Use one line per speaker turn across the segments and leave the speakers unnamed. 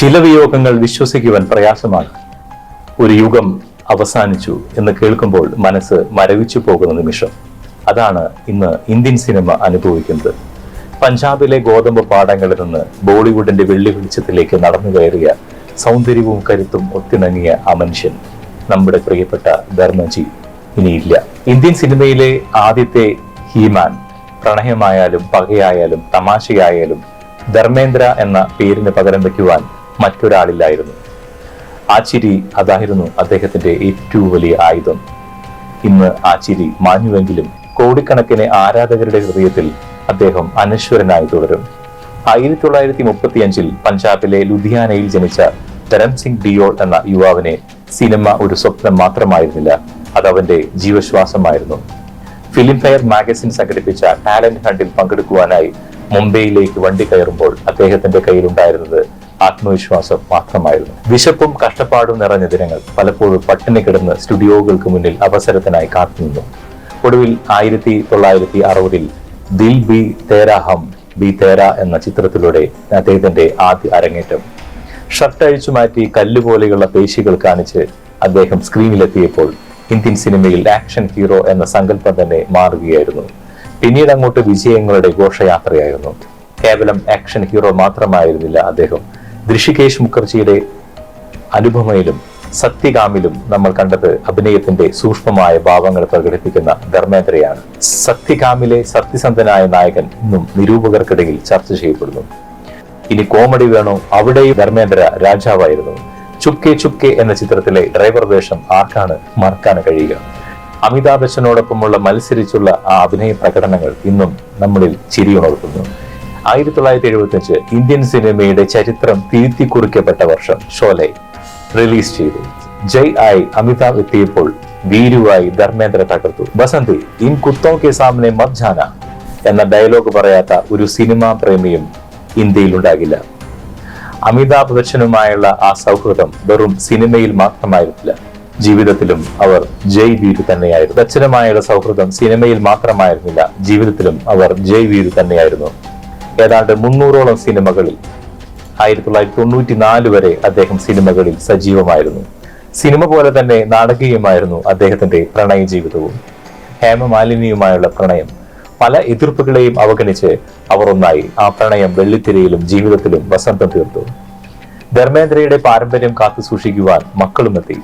ചില വിയോഗങ്ങൾ വിശ്വസിക്കുവാൻ പ്രയാസമാണ്. ഒരു യുഗം അവസാനിച്ചു എന്ന് കേൾക്കുമ്പോൾ മനസ്സ് മരവിച്ചു പോകുന്ന നിമിഷം. അതാണ് ഇന്ന് ഇന്ത്യൻ സിനിമ അനുഭവിക്കുന്നത്. പഞ്ചാബിലെ ഗോതമ്പ് പാടങ്ങളിൽ നിന്ന് ബോളിവുഡിന്റെ വെള്ളി വെളിച്ചത്തിലേക്ക് നടന്നു കയറിയ സൗന്ദര്യവും കരുത്തും ഒത്തിണങ്ങിയ ആ മനുഷ്യൻ നമ്മുടെ പ്രിയപ്പെട്ട ധർമ്മജി ഇനിയില്ല. ഇന്ത്യൻ സിനിമയിലെ ആദ്യത്തെ ഹീമാൻ പ്രണയമായാലും പകയായാലും തമാശയായാലും ധർമ്മേന്ദ്ര എന്ന പേരിന് പകരം വയ്ക്കുവാൻ മറ്റൊരാളില്ലായിരുന്നു. ആ ചിരി അതായിരുന്നു അദ്ദേഹത്തിന്റെ ഏറ്റവും വലിയ ആയുധം. ഇന്ന് ആ ചിരി മാഞ്ഞുവെങ്കിലും കോടിക്കണക്കിന് ആരാധകരുടെ ഹൃദയത്തിൽ അദ്ദേഹം അനശ്വരനായി തുടരും. ആയിരത്തി തൊള്ളായിരത്തി മുപ്പത്തി അഞ്ചിൽ പഞ്ചാബിലെ ലുധിയാനയിൽ ജനിച്ച ധരം സിംഗ് ഡിയോൾ എന്ന യുവാവിനെ സിനിമ ഒരു സ്വപ്നം മാത്രമായിരുന്നില്ല അത് അവന്റെ ജീവശ്വാസമായിരുന്നു. ഫിലിം ഫെയർ മാഗസിൻ സംഘടിപ്പിച്ച ടാലന്റ് ഹണ്ടിൽ പങ്കെടുക്കുവാനായി മുംബൈയിലേക്ക് വണ്ടി കയറുമ്പോൾ അദ്ദേഹത്തിന്റെ കയ്യിലുണ്ടായിരുന്നത് ആത്മവിശ്വാസം മാത്രമായിരുന്നു. വിശപ്പും കഷ്ടപ്പാടും നിറഞ്ഞ ദിനങ്ങൾ പലപ്പോഴും പട്ടിണി കിടന്ന് സ്റ്റുഡിയോകൾക്ക് മുന്നിൽ അവസരത്തിനായി കാത്തുനിന്നു. ഒടുവിൽ ആയിരത്തി തൊള്ളായിരത്തി അറുപതിൽ ദിൽ ബി തേരാഹം ബി തേര എന്ന ചിത്രത്തിലൂടെ അദ്ദേഹത്തിന്റെ ആദ്യ അരങ്ങേറ്റം. ഷർട്ട് അഴിച്ചു മാറ്റി കല്ലുപോലെയുള്ള പേശികൾ കാണിച്ച് അദ്ദേഹം സ്ക്രീനിലെത്തിയപ്പോൾ ഇന്ത്യൻ സിനിമയിൽ ആക്ഷൻ ഹീറോ എന്ന സങ്കല്പം തന്നെ മാറുകയായിരുന്നു. പിന്നീട് അങ്ങോട്ട് വിജയങ്ങളുടെ ഘോഷയാത്രയായിരുന്നു. കേവലം ആക്ഷൻ ഹീറോ മാത്രമായിരുന്നില്ല അദ്ദേഹം. ഋഷികേശ് മുഖർജിയുടെ അനുപമയിലും സത്യകാമിലും നമ്മൾ കണ്ടത് അഭിനയത്തിന്റെ സൂക്ഷ്മമായ ഭാവങ്ങൾ പ്രകടിപ്പിക്കുന്ന ധർമ്മേന്ദ്രയാണ്. സത്യകാമിലെ സത്യസന്ധനായ നായകൻ ഇന്നും നിരൂപകർക്കിടയിൽ ചർച്ച ചെയ്യപ്പെടുന്നു. ഇനി കോമഡി വേണോ? അവിടെയും ധർമ്മേന്ദ്ര രാജാവായിരുന്നു. ചുക്കെ ചുക്കെ എന്ന ചിത്രത്തിലെ ഡ്രൈവർ വേഷം ആർക്കാണ് മറക്കാൻ കഴിയുക? അമിതാഭ് ബച്ചനോടൊപ്പമുള്ള മത്സരിച്ചുള്ള ആ അഭിനയ പ്രകടനങ്ങൾ ഇന്നും നമ്മളിൽ ചിരിയുണർത്തുന്നു. ആയിരത്തി തൊള്ളായിരത്തി എഴുപത്തി അഞ്ച് ഇന്ത്യൻ സിനിമയുടെ ചരിത്രം തിരുത്തി കുറിക്കപ്പെട്ട വർഷം ഷോലെ റിലീസ് ചെയ്തു. ജയ് ആയി അമിതാഭ് എത്തിയപ്പോൾ വീരുവായി ധർമ്മേന്ദ്ര തകർത്തു. ബസന്തി ഇൻ കുത്തോ കെ സാമനെ മത് ജാന എന്ന ഡയലോഗ് പറയാത്ത ഒരു സിനിമാ പ്രേമിയും ഇന്ത്യയിൽ ഉണ്ടാകില്ല അമിതാഭ് ബച്ചനുമായുള്ള ആ സൗഹൃദം വെറും സിനിമയിൽ മാത്രമായിരുന്നില്ല. ജീവിതത്തിലും അവർ ജയ് വീരു തന്നെയായിരുന്നു. ബച്ചനുമായുള്ള സൗഹൃദം സിനിമയിൽ മാത്രമായിരുന്നില്ല. ജീവിതത്തിലും അവർ ജയ് വീരു തന്നെയായിരുന്നു. ഏതാണ്ട് മുന്നൂറോളം സിനിമകളിൽ ആയിരത്തി തൊള്ളായിരത്തി തൊണ്ണൂറ്റി നാല് വരെ അദ്ദേഹം സിനിമകളിൽ സജീവമായിരുന്നു. സിനിമ പോലെ തന്നെ നാടകീയമായിരുന്നു അദ്ദേഹത്തിന്റെ പ്രണയ ജീവിതവും. ഹേമമാലിനിയുമായുള്ള പ്രണയം പല എതിർപ്പുകളെയും അവഗണിച്ച് അവർ ഒന്നായി ആ പ്രണയം വെള്ളിത്തിരയിലും ജീവിതത്തിലും വസന്തം തീർത്തു. ധർമ്മേന്ദ്രയുടെ പാരമ്പര്യം കാത്തു സൂക്ഷിക്കുവാൻ മക്കളുമെത്തി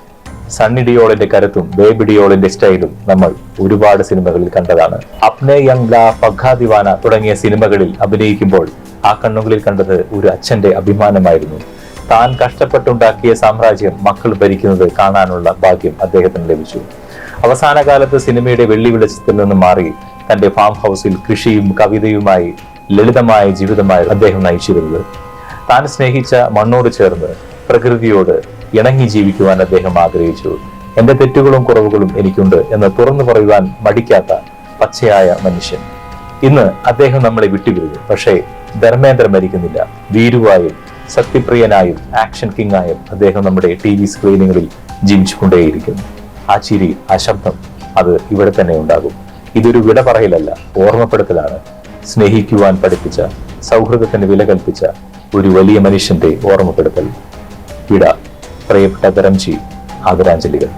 സണ്ണി ഡിയോളിന്റെ കരുത്തും ബേബി ഡിയോളിന്റെ സ്റ്റൈലും നമ്മൾ ഒരുപാട് സിനിമകളിൽ കണ്ടതാണ്. അപ്നെ ലാ പഗ്ഗാ ദിവാന തുടങ്ങിയ സിനിമകളിൽ അഭിനയിക്കുമ്പോൾ ആ കണ്ണുകളിൽ കണ്ടത് ഒരു അച്ഛന്റെ അഭിമാനമായിരുന്നു. താൻ കഷ്ടപ്പെട്ടുണ്ടാക്കിയ സാമ്രാജ്യം മക്കൾ ഭരിക്കുന്നത് കാണാനുള്ള ഭാഗ്യം അദ്ദേഹത്തിന് ലഭിച്ചു. അവസാന കാലത്ത് സിനിമയുടെ വെള്ളി വെളിച്ചത്തിൽ നിന്ന് മാറി തന്റെ ഫാം ഹൗസിൽ കൃഷിയും കവിതയുമായി ലളിതമായ ജീവിതമായി അദ്ദേഹം നയിച്ചിരുന്നത്. താൻ സ്നേഹിച്ച മണ്ണോട് ചേർന്ന് പ്രകൃതിയോട് ഇണങ്ങി ജീവിക്കുവാൻ അദ്ദേഹം ആഗ്രഹിച്ചു. എന്റെ തെറ്റുകളും കുറവുകളും എനിക്കുണ്ട് എന്ന് തുറന്നു പറയുവാൻ മടിക്കാത്ത പച്ചയായ മനുഷ്യൻ. ഇന്ന് അദ്ദേഹം നമ്മളെ വിട്ടുപിരിഞ്ഞു. പക്ഷേ ധർമ്മേന്ദ്ര മരിക്കുന്നില്ല. വീരുവായും സത്യപ്രിയനായും ആക്ഷൻ കിങ്ങായും അദ്ദേഹം നമ്മുടെ ടി വി സ്ക്രീനുകളിൽ ജീവിച്ചുകൊണ്ടേയിരിക്കുന്നു. ആ ചിരി ആ ശബ്ദം അത് ഇവിടെ തന്നെ ഉണ്ടാകും. ഇതൊരു വിട പറയലല്ല ഓർമ്മപ്പെടുത്തലാണ്. സ്നേഹിക്കുവാൻ പഠിപ്പിച്ച സൗഹൃദത്തിന് വില കൽപ്പിച്ച ഒരു വലിയ മനുഷ്യന്റെ ഓർമ്മപ്പെടുത്തൽ. വിട പ്രിയപ്പെട്ട ധരംജി ആദരാഞ്ജലികൾ.